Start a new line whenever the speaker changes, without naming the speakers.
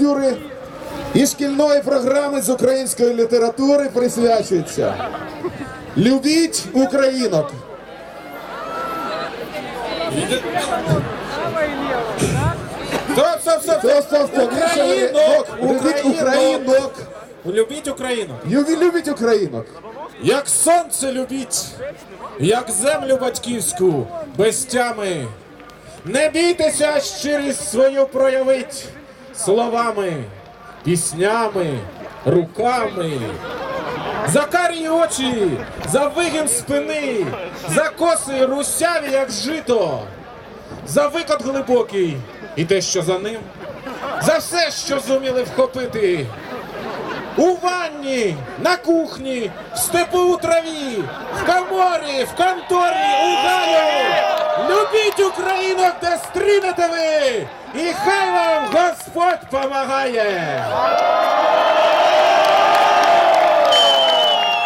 літератури і шкільної програми з української літератури присвячується Любіть українок.
Стоп, стоп, стоп,
Стоп, стоп, стоп.
Українок!
Любіть
Українок!
українок.
Любіть Україну.
Любіть українок.
Як сонце любіть, як землю батьківську, без тями. Не бійтеся щирість свою проявить словами, піснями, руками. За карі очі, за вигін спини, за коси русяві, як жито, за викот глибокий і те, що за ним, за все, що зуміли вхопити. У ванні, на кухні, в степу у траві, в коморі, в гаю. Любіть Україну, де стрінете ви, і хай вам Господь помагає.